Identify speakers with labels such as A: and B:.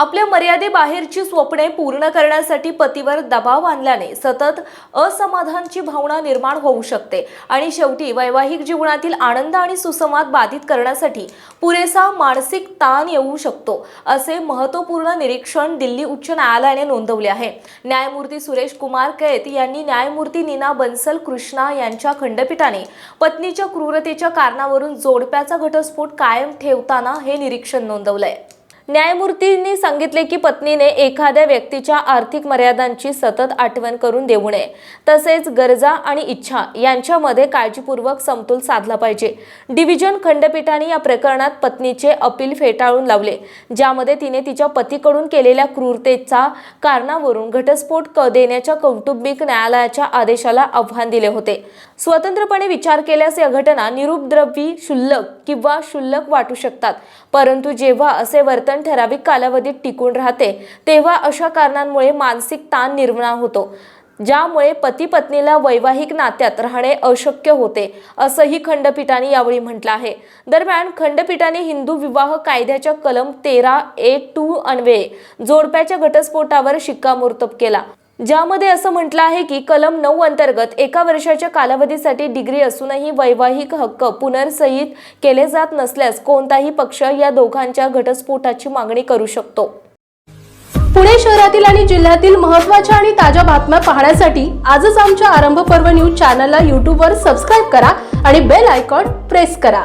A: आपल्या मर्यादेबाहेरची स्वप्ने पूर्ण करण्यासाठी पतीवर दबाव आणल्याने सतत असमाधानची भावना निर्माण होऊ शकते. आणि शेवटी वैवाहिक जीवनातील आनंद आणि सुसंवाद बाधित करण्यासाठी पुरेसा मानसिक ताण येऊ शकतो असे महत्त्वपूर्ण निरीक्षण दिल्ली उच्च न्यायालयाने नोंदवले आहे. न्यायमूर्ती सुरेश कुमार कैत यांनी न्यायमूर्ती नीना बन्सल कृष्णा यांच्या खंडपीठाने पत्नीच्या क्रूरतेच्या कारणावरून जोडप्याचा घटस्फोट कायम ठेवताना हे निरीक्षण नोंदवलंय. न्यायमूर्तींनी सांगितले की पत्नीने एखाद्या व्यक्तीच्या आर्थिक मर्यादांची सतत आठवण करून देऊ नये. तसेच गरजा आणि इच्छा यांच्यामध्ये काळजीपूर्वक समतोल साधला पाहिजे. डिव्हिजन खंडपीठाने या प्रकरणात पत्नीचे अपील फेटाळून लावले ज्यामध्ये तिने तिच्या पतीकडून केलेल्या क्रूरतेचा कारणावरून घटस्फोट क देण्याच्या कौटुंबिक न्यायालयाच्या आदेशाला आव्हान दिले होते. स्वतंत्रपणे विचार केल्यास या घटना निरुपद्रवी क्षुल्लक किंवा क्षुल्लक वाटू शकतात. परंतु जेव्हा असे वर्तन ठराविक कालावधीत टिकून राहते तेव्हा अशा कारणांमुळे मानसिक ताण निर्माण होतो ज्यामुळे पती पत्नीला वैवाहिक नात्यात राहणे अशक्य होते असंही खंडपीठाने यावेळी म्हटलं आहे. दरम्यान खंडपीठाने हिंदू विवाह कायद्याच्या कलम तेरा ए टू अन्वये जोडप्याच्या घटस्फोटावर शिक्कामोर्तब केला. ज्यामध्ये असं म्हटलं आहे की कलम नऊ अंतर्गत एका वर्षाच्या कालावधीसाठी डिग्री असूनही वैवाहिक हक्क पुनर्सहित केले जात नसल्यास कोणताही पक्ष या दोघांच्या घटस्फोटाची मागणी करू शकतो.
B: पुणे शहरातील आणि जिल्ह्यातील महत्त्वाच्या आणि ताज्या बातम्या पाहण्यासाठी आजच आमच्या आरंभ पर्व न्यूज चॅनलला यूट्यूबवर सबस्क्राईब करा आणि बेल आयकॉन प्रेस करा.